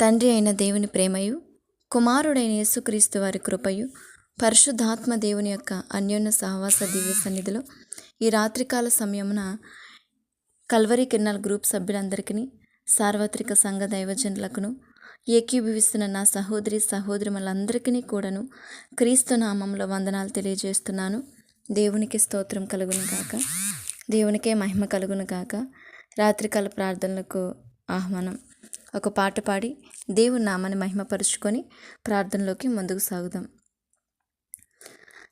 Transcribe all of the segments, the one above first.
తండ్రి అయిన దేవుని ప్రేమయు కుమారుడైన యేసుక్రీస్తు వారి కృపయు పరిశుద్ధాత్మ దేవుని యొక్క అన్యోన్య సహవాస దివ్య సన్నిధిలో ఈ రాత్రికాల సమయమున కల్వరి కిరణాల్ గ్రూప్ సభ్యులందరికీ సార్వత్రిక సంఘ దైవజనులకును ఏకీభవిస్తున్న నా సహోదరి సహోదరులందరికీ కూడాను క్రీస్తు నామంలో వందనాలు తెలియజేస్తున్నాను. దేవునికి స్తోత్రం కలుగును గాక. దేవునికే మహిమ కలుగును గాక. రాత్రికాల ప్రార్థనలకు ఆహ్వానం. ఒక పాట పాడి దేవుని నామాన్ని మహిమపరుచుకొని ప్రార్థనలోకి ముందుకు సాగుదాం.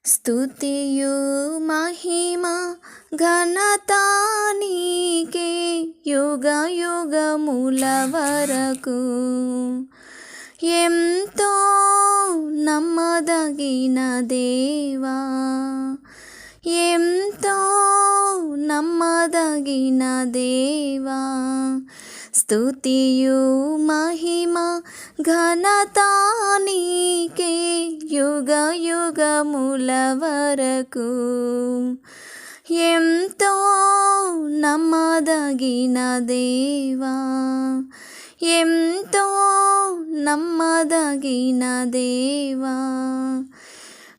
స్తుతియు మహిమ ఘనతానికే యుగ యుగముల వరకు. ఎంతో నమ్మదగిన దేవా ఎంతో నమ్మదగిన దేవా స్తుతియు మహిమ ఘనత నీకే యుగ యుగముల వరకు. ఎంతో నమ్మదగిన దేవా ఎంతో నమ్మదగిన దేవా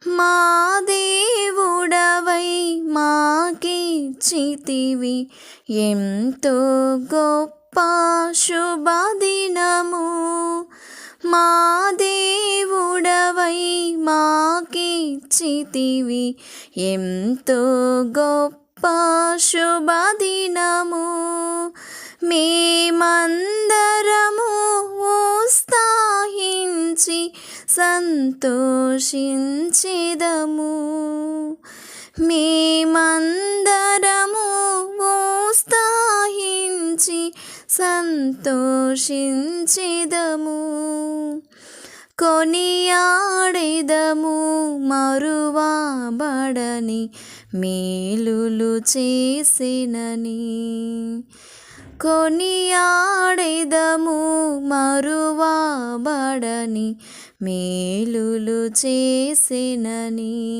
మా దేవుడవై మాకిచ్చితివి ఎంతో గొప్ప శుభదినము. మా దేవుడవై మాకిచ్చితివి. ఎంతో గొప్ప శుభదినము. మేమందరము ఉత్సాహించి సంతోషించెదము. మేమందరము ఉత్సాహించి సంతోషించిదము కొనియాడిదము మరువాబడని మేలులు చేసినని. కొనియాడిదము మరువాబడని మేలులు చేసినని.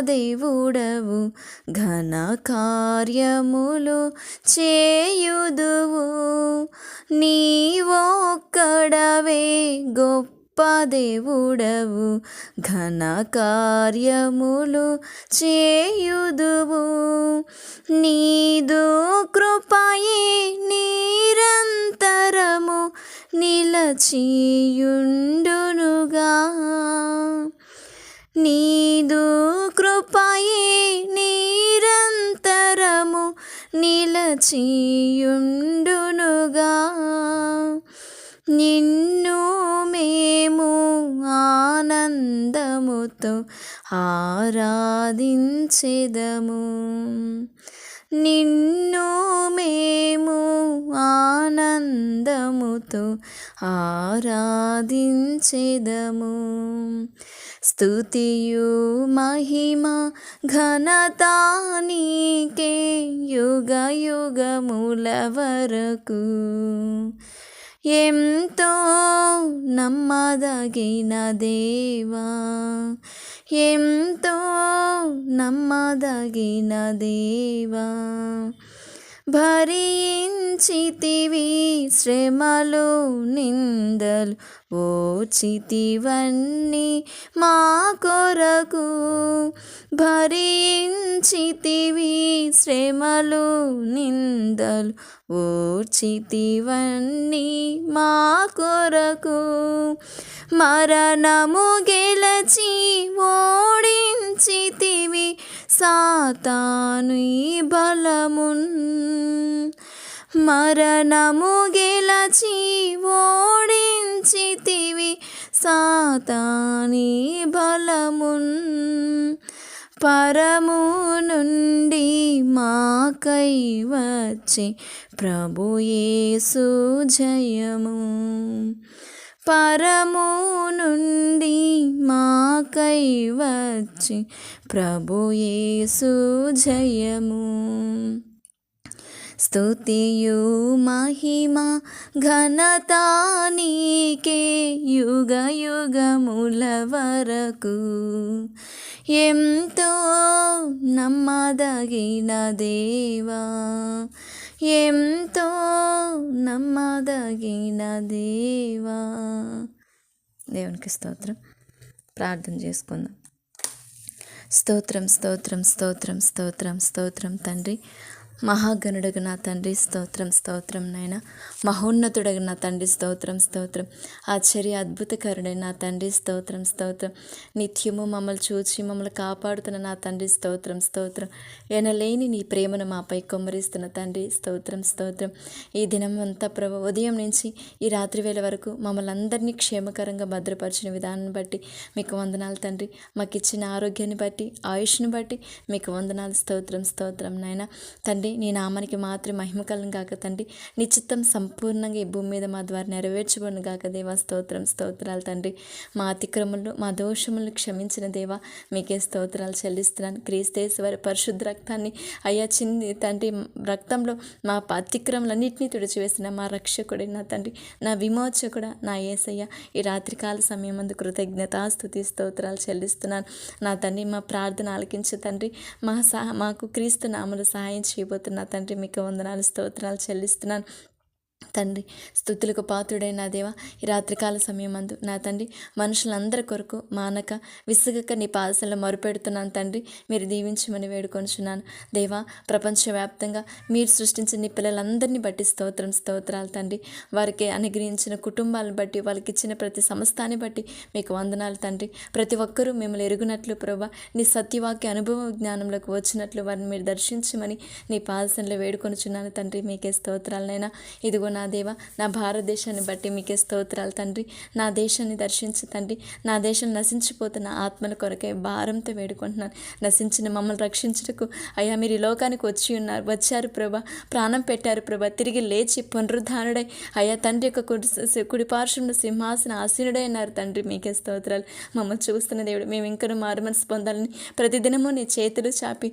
దేవుడవు ఘన కార్యములు చేయుదువు. నీవొక్కడవే గొప్ప దేవుడవు ఘన కార్యములు చేయుదువు. నీదు కృపయే నిరంతరము నిలచియుండునుగా. నీదు కృపయే నిరంతరము నిలచియుండునుగా. నిన్ను మేము ఆనందముతో ఆరాధించెదము. నిన్ను మేము ఆనందముతో ఆరాధించెదము. స్తుతియు మహిమ ఘనత నీకే యుగ యుగముల వరకు ఎంతో నమ్మదగిన దేవా ఎంతో నమ్మదగిన దేవా. చితివి శ్రమలు నిందలు ఓచితివన్నీ మా కొరకు. భరించితివి శ్రమలు నిందలు ఓచితివన్నీ మా కొరకు. మరణము గెలచి ఓడించితివి సాతాను బలమున్ మరణము గెలచి ఓడించితివి సాతాని బలమున్. పరము నుండి మాకై వచ్చి ప్రభుయేసు జయము. పరము నుండి మాకై వచ్చి ప్రభుయేసు జయము. స్తుతియు మహిమ ఘనత నీకే యుగ యుగముల వరకు ఎంతో నమ్మదగిన దేవా ఎంతో నమ్మదగిన దేవా దేవునికి స్తోత్రం. ప్రార్థన చేసుకుందాం. స్తోత్రం స్తోత్రం స్తోత్రం స్తోత్రం స్తోత్రం తండ్రి. మహాగణుడగు నా తండ్రి స్తోత్రం స్తోత్రం నాయన. మహోన్నతుడగు నా తండ్రి స్తోత్రం స్తోత్రం. ఆశ్చర్య అద్భుతకరుడైన నా తండ్రి స్తోత్రం స్తోత్రం. నిత్యము మమ్మల్ని చూచి మమ్మల్ని కాపాడుతున్న నా తండ్రి స్తోత్రం స్తోత్రం. ఎనలేని నీ ప్రేమను మాపై కొమ్మరిస్తున్న తండ్రి స్తోత్రం స్తోత్రం. ఈ దినం అంతా ప్రభు ఉదయం నుంచి ఈ రాత్రి వేళ వరకు మమ్మల్ని అందరినీ క్షేమకరంగా భద్రపరిచిన విధానాన్ని బట్టి మీకు వందనాలు తండ్రి. మాకు ఇచ్చిన ఆరోగ్యాన్ని బట్టి ఆయుష్ని బట్టి మీకు వందనాలు స్తోత్రం స్తోత్రం నాయన. తండ్రి తండ్రి నీ నామానికి మాత్రం మహిమ కలను తండ్రి. నీ చిత్తం సంపూర్ణంగా ఈ భూమి మీద మా ద్వారా నెరవేర్చబడిన కాక దేవా. స్తోత్రం స్తోత్రాలు తండ్రి. మా అతిక్రమలు మా దోషములు క్షమించిన దేవా. మీకే స్తోత్రాలు చెల్లిస్తున్నాను. క్రీస్తేశ్వరి పరిశుద్ధ రక్తాన్ని అయ్యా చిన్ని తండ్రి రక్తంలో మా అతిక్రమలన్నింటినీ తుడిచివేసిన మా రక్షకుడి నా తండ్రి. నా విమోచకుడ నా ఏసయ్య. ఈ రాత్రికాల సమయం అందు కృతజ్ఞత స్థుతి స్తోత్రాలు చెల్లిస్తున్నాను. నా తండ్రి మా ప్రార్థన ఆలకించు తండ్రి. మా సహ మాకు క్రీస్తు నామలు సహాయం చేయబోతున్నా తండ్రి మీకు వందనాలు స్తోత్రాలు చెల్లిస్తున్నాను. తండ్రి స్థుతులకు పాత్రుడైన నా దేవ ఈ రాత్రికాల సమయమందు నా తండ్రి మనుషులందరి కొరకు మానక విసుగక నీ పాదశలో మరుపెడుతున్నాను తండ్రి. మీరు దీవించమని వేడుకొనిచున్నాను దేవా ప్రపంచవ్యాప్తంగా మీరు సృష్టించిన నీ పిల్లలందరినీ బట్టి స్తోత్రం స్తోత్రాలు తండ్రి. వారికి అనుగ్రహించిన కుటుంబాలను బట్టి వాళ్ళకి ఇచ్చిన ప్రతి సంస్థాన్ని బట్టి మీకు వందనాలు తండ్రి. ప్రతి ఒక్కరూ మిమ్మల్ని ఎరుగునట్లు ప్రభా నీ సత్యవాక్య అనుభవ జ్ఞానంలోకి వచ్చినట్లు వారిని మీరు దర్శించమని నీ పాదశంలో వేడుకొనిచున్నాను తండ్రి. మీకే స్తోత్రాలనైనా ఇదిగో నా దేవ నా భారతదేశాన్ని బట్టి మీకే స్తోత్రాలు తండ్రి. నా దేశాన్ని దర్శించు తండ్రి. నా దేశం నశించిపోతున్న ఆత్మల కొరకే భారంతో వేడుకుంటున్నాను. నశించిన మమ్మల్ని రక్షించుటకు అయ్యా మీరు ఈ లోకానికి వచ్చి ఉన్నారు. వచ్చారు ప్రభా. ప్రాణం పెట్టారు ప్రభా. తిరిగి లేచి పునరుద్ధారుడై అయ్యా తండ్రి యొక్క కుడి కుడిపార్శ్వంలో సింహాసన ఆసీనుడై ఉన్నారు తండ్రి. మీకే స్తోత్రాలు. మమ్మల్ని చూస్తున్న దేవుడు మేము ఇంకనూ మారు మనసు పొందాలని ప్రతిదినము నీ చేతులు చాపి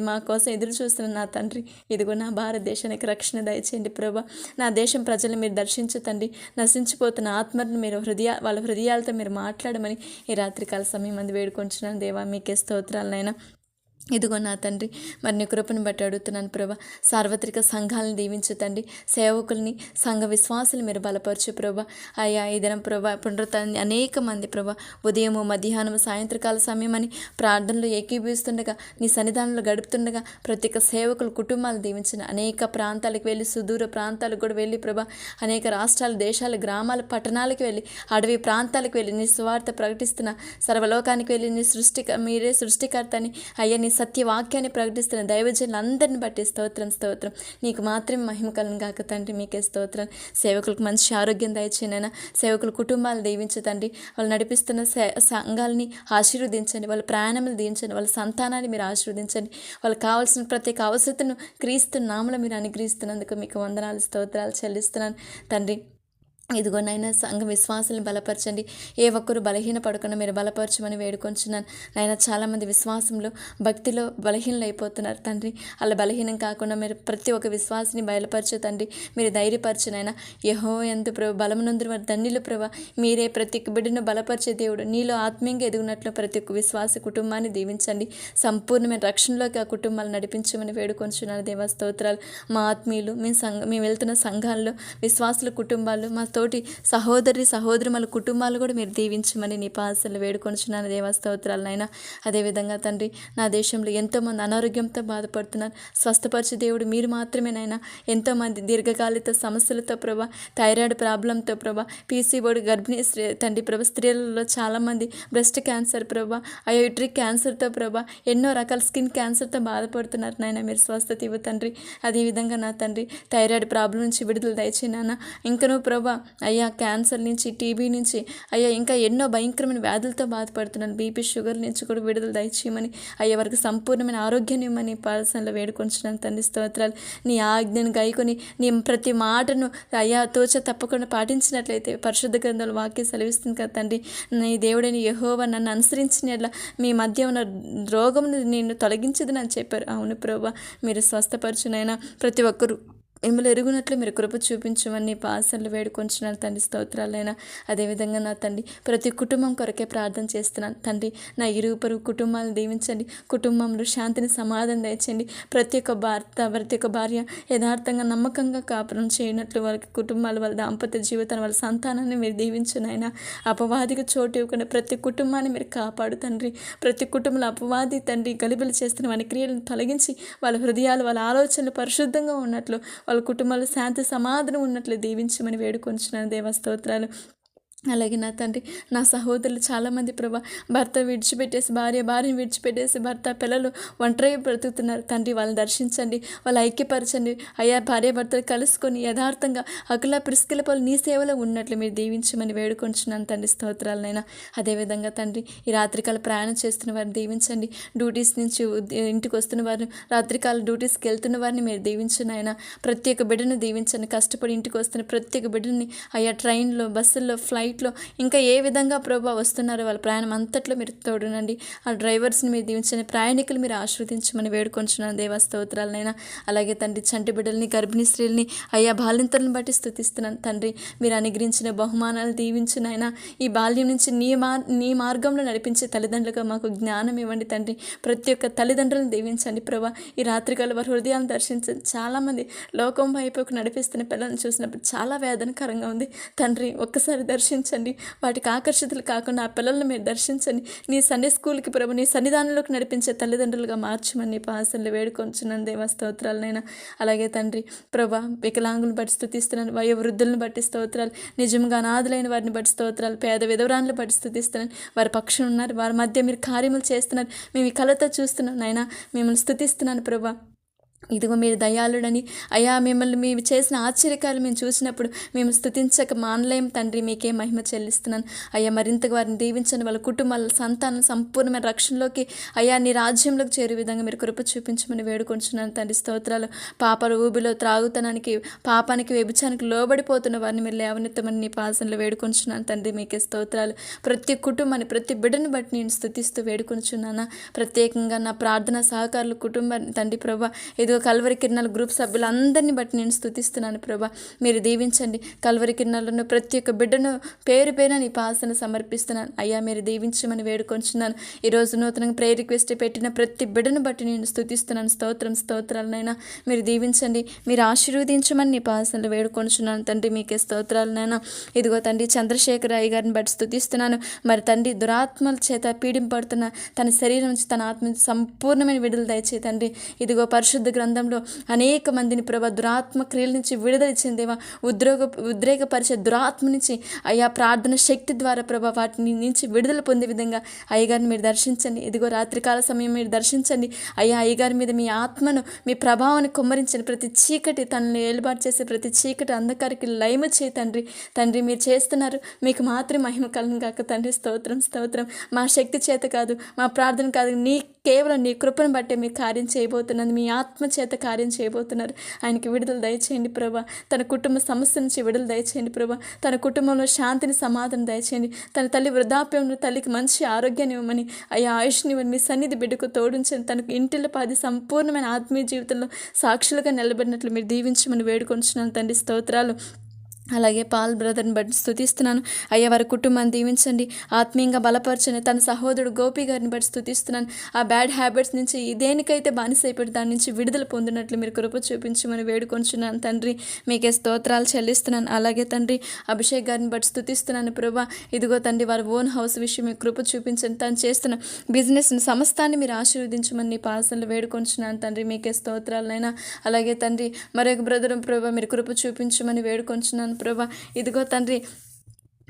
మా కోసం ఎదురు చూస్తున్న నా తండ్రి. ఇదిగో నా భారతదేశానికి రక్షణ దయచేయండి ప్రభా. నా దేశం ప్రజలు మీరు దర్శించు తండ్రి నశించిపోతున్న ఆత్మను మీరు హృదయ వాళ్ళ హృదయాలతో మీరు మాట్లాడమని ఈ రాత్రికాల సమయం మంది వేడుకొంచున్నాను. దేవా మీకే స్తోత్రాలనైనా ఇదిగో నా తండ్రి మరి నీ కృపను బట్టి అడుగుతున్నాను ప్రభా. సార్వత్రిక సంఘాలను దీవించు తండ్రి. సేవకుల్ని సంఘ విశ్వాసులు మీరు బలపరచు ప్రభా. అయ్యా ఈ ప్రభా పునరుత అనేక మంది ప్రభా ఉదయము మధ్యాహ్నం సాయంత్రకాల సమయం అని ప్రార్థనలు ఏకీభవిస్తుండగా నీ సన్నిధానంలో గడుపుతుండగా ప్రతి ఒక్క సేవకులు కుటుంబాలు దీవించిన అనేక ప్రాంతాలకు వెళ్ళి సుదూర ప్రాంతాలకు కూడా వెళ్ళి ప్రభా అనేక రాష్ట్రాలు దేశాలు గ్రామాలు పట్టణాలకు వెళ్ళి అడవి ప్రాంతాలకు వెళ్ళి నీ సువార్త ప్రకటిస్తున్న సర్వలోకానికి వెళ్ళి నీ సృష్టి మీరే సృష్టికర్తని. అయ్యా నీ సత్యవాక్యాన్ని ప్రకటిస్తున్న దైవజనులందరిని బట్టి స్తోత్రం స్తోత్రం. నీకు మాత్రమే మహిమ కలను కాక తండ్రి మీకే స్తోత్రం. సేవకులకు మంచి ఆరోగ్యం దయచేనైనా సేవకుల కుటుంబాలు దీవించు తండ్రి. వాళ్ళు నడిపిస్తున్న సే సంఘాలని ఆశీర్వదించండి. వాళ్ళ ప్రయాణములు దీవించండి. వాళ్ళ సంతానాన్ని మీరు ఆశీర్వదించండి. వాళ్ళకి కావాల్సిన ప్రత్యేక అవసరతను క్రీస్తు నామలో మీరు అనుగ్రహిస్తున్నందుకు మీకు వందనాలు స్తోత్రాలు చెల్లిస్తున్నాను. తండ్రి ఇదిగోనైనా సంఘ విశ్వాసాలను బలపరచండి. ఏ ఒక్కరు బలహీన పడకుండా మీరు బలపరచమని వేడుకొంచున్నాను. నాయన చాలామంది విశ్వాసంలో భక్తిలో బలహీనలు అయిపోతున్నారు తండ్రి అలా బలహీనం కాకుండా మీరు ప్రతి ఒక్క విశ్వాసిని బయలుపరచు తండ్రి మీరు ధైర్యపరచునైనా యహో ఎందు ప్రభు బలమునందు వారి ప్రభ మీరే ప్రతి ఒక్క బిడ్డను బలపరిచే దేవుడు. నీలో ఆత్మీయంగా ఎదుగునట్లు ప్రతి ఒక్క విశ్వాస కుటుంబాన్ని దీవించండి. సంపూర్ణమైన రక్షణలోకి ఆ కుటుంబాలు నడిపించమని వేడుకొంచున్నాను. దేవస్తోత్రాలు మా ఆత్మీయులు మేము సంఘ మేము వెళ్తున్న సంఘాల్లో విశ్వాసుల కుటుంబాలు మా తోటి సహోదరి సహోదరుమల కుటుంబాలు కూడా మీరు దీవించమని నీ పాసలు వేడుకొనిచున్నాను. దేవా నాయన. అదేవిధంగా తండ్రి నా దేశంలో ఎంతోమంది అనారోగ్యంతో బాధపడుతున్నారు. స్వస్థపరిచే దేవుడు మీరు మాత్రమే నాయన. ఎంతోమంది దీర్ఘకాలిక సమస్యలతో ప్రభా థైరాయిడ్ ప్రాబ్లంతో ప్రభా పీసీఓడి గర్భిణీ స్త్రీ తండ్రి ప్రభ స్త్రీలలో చాలామంది బ్రెస్ట్ క్యాన్సర్ ప్రభా అయోట్రిక్ క్యాన్సర్తో ప్రభా ఎన్నో రకాల స్కిన్ క్యాన్సర్తో బాధపడుతున్నారు నాయన. మీరు స్వస్థత ఇవ్వ తండ్రి. అదేవిధంగా నా తండ్రి థైరాయిడ్ ప్రాబ్లం నుంచి విడుదల దయచేయి నాన్న ఇంకనూ ప్రభా అయ్యా క్యాన్సర్ నుంచి టీబీ నుంచి అయ్యా ఇంకా ఎన్నో భయంకరమైన వ్యాధులతో బాధపడుతున్నాను. బీపీ షుగర్ నుంచి కూడా విడుదల దయచేయమని అయ్యా వారికి సంపూర్ణమైన ఆరోగ్యాన్ని ఇవ్వమని పాదశాలలో వేడుకొంచున్నాను. తండ్రి స్తోత్రాలు. నీ ఆజ్ఞను గైకొని నీ ప్రతి మాటను అయ్యా తోచ తప్పకుండా పాటించినట్లయితే పరిశుద్ధ గ్రంథాలు వాక్యం సెలవిస్తుంది కదా తండ్రి. నీ దేవుడైన యహోవా నన్ను అనుసరించిన మీ మధ్య ఉన్న రోగం నేను తొలగించదని అని చెప్పారు. అవును ప్రభా మీరు స్వస్థపరచునైనా ప్రతి ఒక్కరు మిమ్మల్ని ఎరుగునట్లు మీరు కృప చూపించమని పాసనలు వేడుకొంచున్నాను తండ్రి స్తోత్రాలైనా. అదేవిధంగా నా తండ్రి ప్రతి కుటుంబం కొరకే ప్రార్థన చేస్తున్నాను. తండ్రి నా ఇరుగు పరుగు కుటుంబాలను దీవించండి. కుటుంబంలో శాంతిని సమాధానం దయచండి ప్రతి ఒక్క భర్త ప్రతి ఒక్క భార్య యథార్థంగా నమ్మకంగా కాపురం చేయనట్లు వాళ్ళకి కుటుంబాలు వాళ్ళ దాంపత్య జీవితాన్ని వాళ్ళ సంతానాన్ని మీరు దీవించునైనా అపవాదికి చోటు ఇవ్వకుండా ప్రతి కుటుంబాన్ని మీరు కాపాడు తండ్రి. ప్రతి కుటుంబంలో అపవాది తండ్రి గలిబిలు చేస్తున్న వారి క్రియలను తొలగించి వాళ్ళ హృదయాలు వాళ్ళ ఆలోచనలు పరిశుద్ధంగా ఉన్నట్లు వాళ్ళ కుటుంబాలు శాంతి సమాధానం ఉన్నట్లు దీవించమని వేడుకొంచున్నాను. దేవస్తోత్రాలు అలాగే నా తండ్రి నా సహోదరులు చాలామంది ప్రభా భర్త విడిచిపెట్టేసి భార్య భార్యను విడిచిపెట్టేసి భర్త పిల్లలు ఒంటరి బ్రతుకుతున్నారు. తండ్రి వాళ్ళని దర్శించండి వాళ్ళు ఐక్యపరచండి. అయ్యా భార్య భర్తలు కలుసుకొని యథార్థంగా అకుల ప్రిస్కిల పలు నీ సేవలో ఉన్నట్లు మీరు దీవించమని వేడుకొంచున్నాను తండ్రి స్తోత్రాలనైనా. అదేవిధంగా తండ్రి ఈ రాత్రికాల ప్రయాణం చేస్తున్న వారిని దీవించండి. డ్యూటీస్ నుంచి ఇంటికి వస్తున్న వారిని రాత్రికాల డ్యూటీస్కి వెళ్తున్న వారిని మీరు దీవించండి ఆయన ప్రతి ఒక్క బిడ్డను దీవించండి. కష్టపడి ఇంటికి వస్తున్న ప్రతి ఒక్క బిడ్డని అయ్యా ట్రైన్లో బస్సుల్లో ఫ్లైట్లో ఇంకా ఏ విధంగా ప్రభా వస్తున్నారో వాళ్ళ ప్రయాణం అంతట్లో మీరు తోడునండి. ఆ డ్రైవర్స్ని మీరు దీవించండి ప్రయాణికులు మీరు ఆశ్రవదించమని వేడుకొంచున్నాను. దేవస్తోత్రాలనైనా అలాగే తండ్రి చంటి బిడ్డల్ని గర్భిణీ స్త్రీల్ని అయ్యా బాలింతలను బట్టి స్థుతిస్తున్నాను. తండ్రి మీరు అనుగ్రహించిన బహుమానాలు దీవించినైనా. ఈ బాల్యం నుంచి నీ మార్ నీ మార్గంలో నడిపించే తల్లిదండ్రులుగా మాకు జ్ఞానం ఇవ్వండి తండ్రి. ప్రతి ఒక్క తల్లిదండ్రులను దీవించండి ప్రభా. ఈ రాత్రికాల వారి హృదయాలను దర్శించండి చాలామంది లోకం వైపుకు నడిపిస్తున్న పిల్లల్ని చూసినప్పుడు చాలా వేదనకరంగా ఉంది. తండ్రి ఒక్కసారి దర్శించండి వాటికి ఆకర్షితులు కాకుండా ఆ పిల్లల్ని మీరు దర్శించండి. నీ సన్ని స్కూల్కి ప్రభు నీ సన్నిధానంలోకి నడిపించే తల్లిదండ్రులుగా మార్చమని నీ వేడుకొంచున్నాను దేవా స్తోత్రాలనైనా అలాగే తండ్రి ప్రభా వికలాంగులను బట్టి స్థుతిస్తున్నాను వయోవృద్ధులను బట్టి స్తోత్రాలు నిజంగా అనాథులైన వారిని బట్టి స్తోత్రాలు పేద విధవరాలను బట్టి స్థుతిస్తున్నాను వారి పక్షం ఉన్నారు. వారి మధ్య మీరు కార్యములు చేస్తున్నారు. మేము ఈ కళతో చూస్తున్నాం నాయన. మిమ్మల్ని స్థుతిస్తున్నాను ప్రభా. ఇదిగో మీరు దయాళుడని. అయా మిమ్మల్ని మేము చేసిన ఆశ్చర్యకాలు మేము చూసినప్పుడు మేము స్థుతించక మానలేం తండ్రి మీకే మహిమ చెల్లిస్తున్నాను. అయ్యా మరింతగా వారిని దీవించండి. వాళ్ళ కుటుంబాల సంతానం సంపూర్ణమైన రక్షణలోకి అయ్యా నీ రాజ్యంలోకి చేరే విధంగా మీరు కృప చూపించమని వేడుకొంచున్నాను తండ్రి. స్తోత్రాలు. పాపల ఊబిలో త్రాగుతనానికి పాపానికి వ్యభిచానికి లోబడిపోతున్న వారిని మీరు లేవనెత్తమని నీ పాసనలో వేడుకొంచున్నాను తండ్రి. మీకే స్తోత్రాలు. ప్రతి కుటుంబాన్ని ప్రతి బిడ్డను బట్టి నేను స్థుతిస్తూ వేడుకొంచున్నానా. ప్రత్యేకంగా నా ప్రార్థన సహకారులు కుటుంబాన్ని తండ్రి ప్రభా ఇదిగో కల్వరి కిరణాల గ్రూప్ సభ్యులందరినీ బట్టి నేను స్థుతిస్తున్నాను ప్రభా. మీరు దీవించండి. కల్వరి కిరణాలను ప్రతి ఒక్క బిడ్డను పేరు పేరున నీ పాసన సమర్పిస్తున్నాను. అయ్యా మీరు దీవించమని వేడుకొంచున్నాను. ఈరోజు నూతనంగా ప్రేయర్ రిక్వెస్ట్ పెట్టిన ప్రతి బిడ్డను బట్టి నేను స్థుతిస్తున్నాను స్తోత్రం స్తోత్రాలనైనా మీరు దీవించండి. మీరు ఆశీర్వదించమని నీ పాసనలు వేడుకొంచున్నాను. తండ్రి మీకే స్తోత్రాలనైనా. ఇదిగో తండ్రి చంద్రశేఖర అయ్య గారిని బట్టి స్థుతిస్తున్నాను మరి తండ్రి దురాత్మల చేత పీడింపడుతున్న తన శరీరం నుంచి తన ఆత్మ సంపూర్ణమైన విడుదల దయచే తండ్రి. ఇదిగో పరిశుద్ధ గ్రంథంలో అనేక మందిని ప్రభా దురాత్మ క్రియల నుంచి విడుదల ఇచ్చిన దేవా ఉద్రోగ ఉద్రేకపరిచే దురాత్మ నుంచి అయ్యా ప్రార్థన శక్తి ద్వారా ప్రభా వాటిని నుంచి విడుదల పొందే విధంగా అయ్యగారిని మీరు దర్శించండి. ఇదిగో రాత్రికాల సమయం మీరు దర్శించండి. అయ్యా అయ్యగారి మీద మీ ఆత్మను మీ ప్రభావాన్ని కుమ్మరించండి. ప్రతి చీకటి తనని ఏలుబాటు చేసే ప్రతి చీకటి అంధకారికి లయము చే తండ్రి. తండ్రి మీరు చేస్తున్నారు. మీకు మాత్రం మహిమ కలను కాక తండ్రి స్తోత్రం స్తోత్రం. మా శక్తి చేత కాదు మా ప్రార్థన కాదు. నీ కేవలం నీ కృపను బట్టే మీరు కార్యం చేయబోతున్నది మీ ఆత్మ చేత కార్యం చేయబోతున్నారు. ఆయనకి విడుదల దయచేయండి ప్రభా. తన కుటుంబ సమస్య నుంచి విడుదల దయచేయండి ప్రభా. తన కుటుంబంలో శాంతిని సమాధానం దయచేయండి. తన తల్లి వృద్ధాప్యంలో తల్లికి మంచి ఆరోగ్యాన్ని ఇవ్వమని అయ్యా ఆయుష్ని ఇవ్వని మీ సన్నిధి బిడ్డకు తోడించండి. తనకు ఇంటిలో పాది సంపూర్ణమైన ఆత్మీయ జీవితంలో సాక్షులుగా నిలబడినట్లు మీరు దీవించమని వేడుకొంచున్నాను. తండ్రి స్తోత్రాలు. అలాగే పాల్ బ్రదర్ని బట్టి స్థుతిస్తున్నాను అయ్యా వారి కుటుంబాన్ని దీవించండి. ఆత్మీయంగా బలపరచండి. తన సహోదరుడు గోపి గారిని బట్టి స్థుతిస్తున్నాను ఆ బ్యాడ్ హ్యాబిట్స్ నుంచి దేనికైతే బానిస దాని నుంచి విడుదల పొందినట్లు మీరు కృప చూపించమని వేడుకొంచున్నాను తండ్రి. మీకే స్తోత్రాలు చెల్లిస్తున్నాను. అలాగే తండ్రి అభిషేక్ గారిని బట్టి స్థుతిస్తున్నాను ప్రభా. ఇదిగో తండ్రి వారి ఓన్ హౌస్ విషయం మీకు కృప చూపించండి. తను చేస్తున్న బిజినెస్ని సమస్తాన్ని మీరు ఆశీర్వదించమని నీ పాసనలు వేడుకొంచున్నాను తండ్రి. మీకే స్తోత్రాలనైనా అలాగే తండ్రి మరొక బ్రదర్ ప్రభా మీరు కృప చూపించమని వేడుకొంచున్నాను ప్రభా. ఇదిగో తండ్రి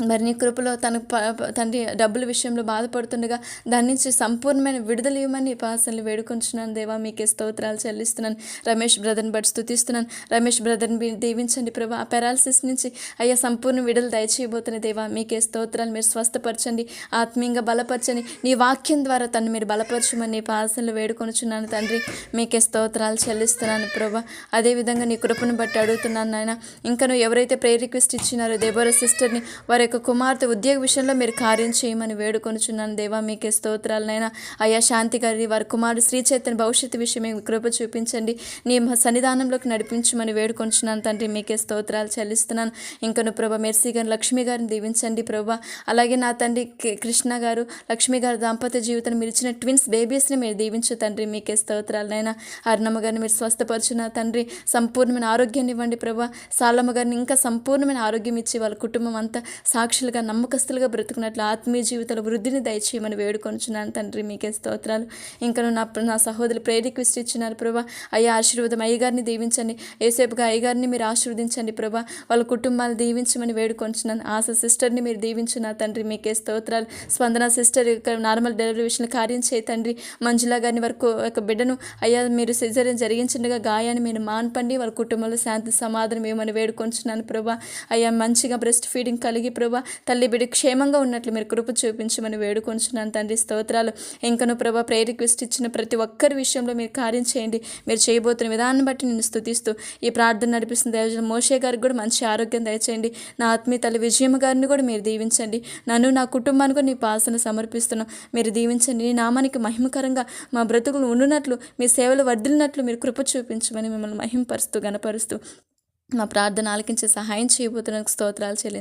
మరి నీ కృపలో తన ప- తండ్రి డబ్బుల విషయంలో బాధపడుతుండగా దాని నుంచి సంపూర్ణమైన విడుదల ఇవ్వమని పాసనలు వేడుకొంచున్నాను. దేవా మీకే స్తోత్రాలు చెల్లిస్తున్నాను. రమేష్ బ్రదర్ని బట్టి స్తుతిస్తున్నాను. రమేష్ బ్రదర్ని దీవించండి ప్రభా. ఆ పెరాలసిస్ నుంచి అయ్యా సంపూర్ణ విడుదల దయచేయబోతున్న దేవా మీకే స్తోత్రాలు. మీరు స్వస్థపరచండి ఆత్మీయంగా బలపరచండి. నీ వాక్యం ద్వారా తను మీరు బలపరచమని నీ పాసనలు వేడుకొనుచున్నాను తండ్రి. మీకే స్తోత్రాలు చెల్లిస్తున్నాను ప్రభా. అదేవిధంగా నీ కృపను బట్టి అడుగుతున్నాను నాయన. ఇంకా నువ్వు ఎవరైతే ప్రేర్ రిక్వెస్ట్ ఇచ్చినారో దేవర సిస్టర్ని వారి యొక్క కుమార్తె ఉద్యోగ విషయంలో మీరు కార్యం చేయమని వేడుకొనుచున్నాను. దేవా మీకే స్తోత్రాలనైనా అయ్యా శాంతి గారి వారి కుమారుడు శ్రీచైతన్య భవిష్యత్తు విషయమే కృప చూపించండి. నీ సన్నిధానంలోకి నడిపించమని వేడుకొంచున్నాను తండ్రి మీకే స్తోత్రాలు చెల్లిస్తున్నాను. ఇంకను ప్రభా మెర్సీ గారిని లక్ష్మి గారిని దీవించండి ప్రభా. అలాగే నా తండ్రి కృష్ణ గారు లక్ష్మి గారి దాంపత్య జీవితం మీరు ఇచ్చిన ట్విన్స్ బేబీస్ని మీరు దీవించు తండ్రి మీకే స్తోత్రాలనైనా అరుణమ్మ గారిని మీరు స్వస్థపరచున తండ్రి. సంపూర్ణమైన ఆరోగ్యాన్ని ఇవ్వండి ప్రభా. సాలమ్మ గారిని ఇంకా సంపూర్ణమైన ఆరోగ్యం ఇచ్చి వాళ్ళ కుటుంబం అంతా సాక్షులుగా నమ్మకస్తులుగా బ్రతుకున్నట్లు ఆత్మీయ జీవితంలో వృద్ధిని దయచేయమని వేడుకొంచున్నాను తండ్రి మీకే స్తోత్రాలు. ఇంకా నా నా సహోదరులు ప్రేయర్ రిక్వెస్ట్ ఇచ్చినారు ప్రభా. అయ్యా ఆశీర్వాదం అయ్యగారిని దీవించండి. ఏసేపుగా అయ్యగారిని మీరు ఆశీర్వదించండి ప్రభా. వాళ్ళ కుటుంబాలు దీవించమని వేడుకొంచున్నాను ఆశ సిస్టర్ని మీరు దీవించిన తండ్రి మీకే స్తోత్రాలు. స్పందన సిస్టర్ నార్మల్ డెలివరీ విషయంలో కార్యం చేయి తండ్రి. మంజులా గారిని వరకు ఒక బిడ్డను అయ్యా మీరు సిజరీన్ జరిగించండగా గాయాన్ని మీరు మాన్పండి. వాళ్ళ కుటుంబంలో శాంతి సమాధానం ఏమని వేడుకొంచున్నాను ప్రభా. అయ్యా మంచిగా బ్రెస్ట్ ఫీడింగ్ కలిగి ప్రభా తల్లి బిడ్డ క్షేమంగా ఉన్నట్లు మీరు కృప చూపించమని వేడుకొంచున్నాను. తండ్రి స్తోత్రాలు ఇంకను ప్రభా ప్రే రిక్వెస్ట్ ఇచ్చిన ప్రతి ఒక్కరి విషయంలో మీరు కార్యం చేయండి. మీరు చేయబోతున్న విధానం బట్టి నేను స్థుతిస్తూ ఈ ప్రార్థన నడిపిస్తున్న దయచేసి మోషే గారికి కూడా మంచి ఆరోగ్యం దయచేయండి. నా ఆత్మీయ తల్లి విజయమ్మ గారిని కూడా మీరు దీవించండి. నన్ను నా కుటుంబానికి కూడా నీ పాసన సమర్పిస్తున్నాం. మీరు దీవించండి. నీ నామానికి మహిమకరంగా మా బ్రతుకులు ఉండునట్లు మీ సేవలు వర్దిలినట్లు మీరు కృప చూపించమని మిమ్మల్ని మహిమపరుస్తూ గనపరుస్తూ మా ప్రార్థన ఆలకించే సహాయం చేయబోతున్న స్తోత్రాలు చెల్లించు